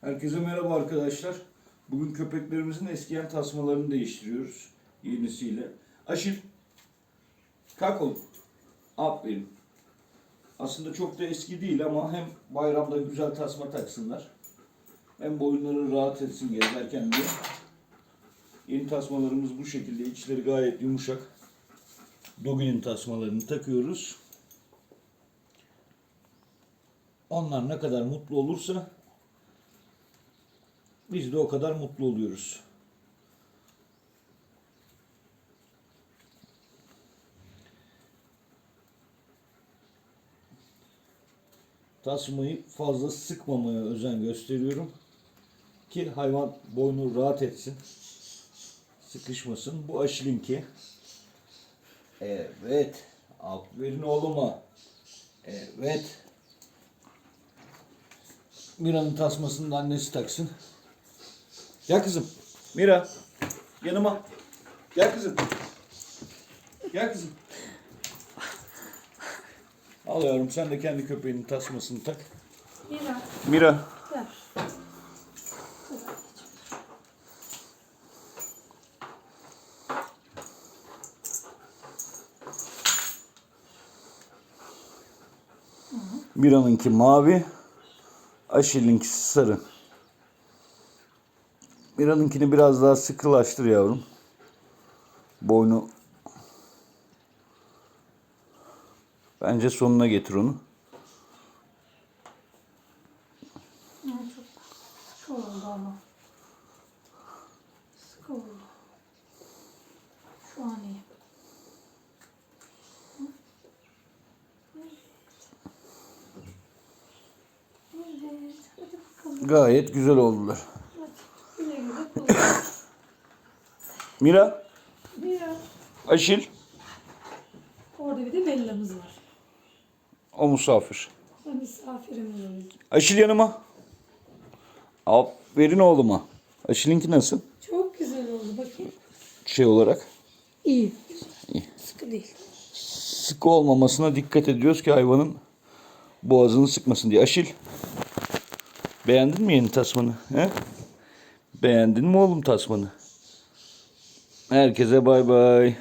Herkese merhaba arkadaşlar. Bugün köpeklerimizin eskiyen tasmalarını değiştiriyoruz yenisiyle. Aşil. Kalk oğlum. Aferin. Aslında çok da eski değil ama hem bayramda güzel tasma taksınlar. Hem boyunları rahat etsin gezerken diye. Yeni tasmalarımız bu şekilde. İçleri gayet yumuşak. Dogi'nin tasmalarını takıyoruz. Onlar ne kadar mutlu olursa biz de o kadar mutlu oluyoruz. Tasmayı fazla sıkmamaya özen gösteriyorum. Ki hayvan boynu rahat etsin. Sıkışmasın. Bu aşilinki. Evet. Aferin oğluma. Evet. Mira'nın tasmasını da annesi taksın. Gel kızım. Mira. Yanıma. Gel kızım. Gel kızım. Al yavrum sen de kendi köpeğinin tasmasını tak. Mira, Mira. gel. Mira'nınki mavi. Aşil'inkisi sarı. Mira'nınkini biraz daha sıkılaştır yavrum. Boynu Bence sonuna getir onu. Hı, çok sıkı oldu ama. Sıkı oldu. Şu an iyi. Hı. Evet. Evet. Hadi bakalım. Gayet güzel oldular. Mira, Mira. Aşil, Orada bir de Bella'mız var. o misafir. O misafirimiz var. Aşil yanıma. Aferin oğluma. Aşil'inki nasıl? Çok güzel oldu. Bakayım. Şey olarak. İyi. İyi. Sıkı değil. Sıkı olmamasına dikkat ediyoruz ki hayvanın boğazını sıkmasın diye. Aşil. Beğendin mi yeni tasmanı? He? Beğendin mi oğlum tasmanı? Herkese bay bay.